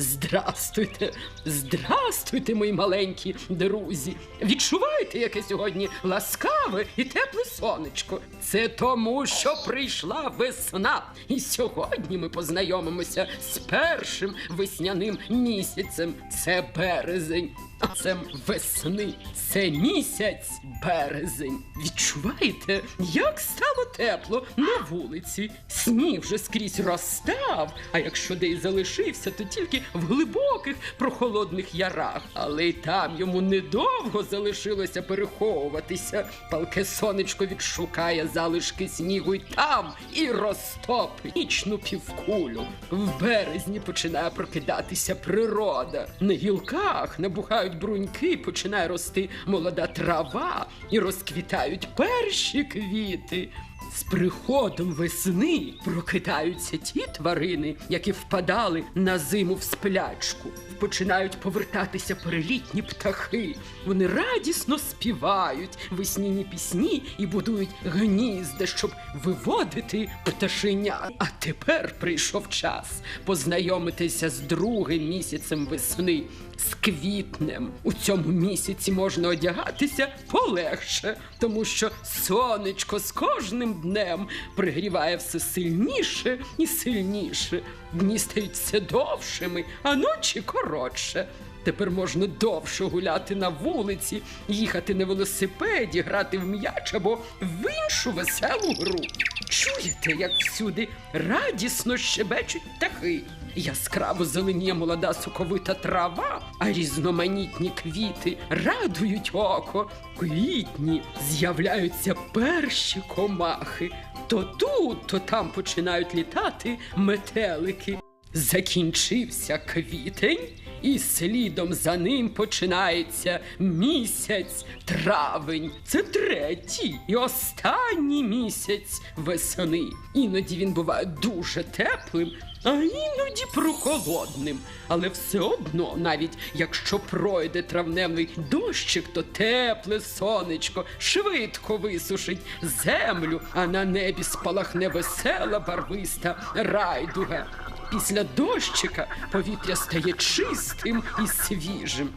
Здрастуйте, здрастуйте, мої маленькі друзі. Відчуваєте, яке сьогодні ласкаве і тепле сонечко? Це тому, що прийшла весна. І сьогодні ми познайомимося з першим весняним місяцем. Це березень. А це весни, це місяць березень. Відчуваєте, як стало тепло на вулиці? Сніг вже скрізь розстав, а якщо де й залишився, то тільки в глибоких прохолодних ярах. Але й там йому недовго залишилося переховуватися. Палке сонечко відшукає залишки снігу й там і розтопить нічну півкулю. В березні починає прокидатися природа. На гілках набухають бруньки, починає рости молода трава і розквітають перші квіти. З приходом весни прокидаються ті тварини, які впадали на зиму в сплячку. Починають повертатися перелітні птахи. Вони радісно співають весняні пісні і будують гнізда, щоб виводити пташеня. А тепер прийшов час познайомитися з другим місяцем весни, з квітнем. У цьому місяці можна одягатися полегше, тому що сонечко з кожним днем пригріває все сильніше і сильніше. Дні стають довшими, а ночі коротше. Тепер можна довше гуляти на вулиці, їхати на велосипеді, грати в м'яч або в іншу веселу гру. Чуєте, як всюди радісно щебечуть птахи? Яскраво зеленіє молода соковита трава, а різноманітні квіти радують око. Квітні з'являються перші комахи. То тут, то там починають літати метелики. Закінчився квітень, і слідом за ним починається місяць травень. Це третій і останній місяць весни. Іноді він буває дуже теплим, а іноді прохолодним. Але все одно, навіть якщо пройде травневий дощик, то тепле сонечко швидко висушить землю, а на небі спалахне весела барвиста райдуга. Після дощика повітря стає чистим і свіжим.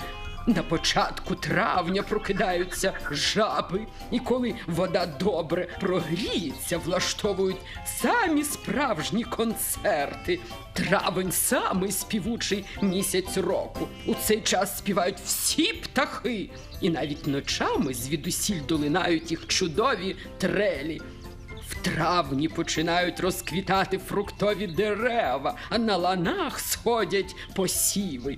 На початку травня прокидаються жаби, і коли вода добре прогріється, влаштовують самі справжні концерти. Травень самий співучий місяць року. У цей час співають всі птахи, і навіть ночами звідусіль долинають їх чудові трелі. Травні починають розквітати фруктові дерева, а на ланах сходять посіви.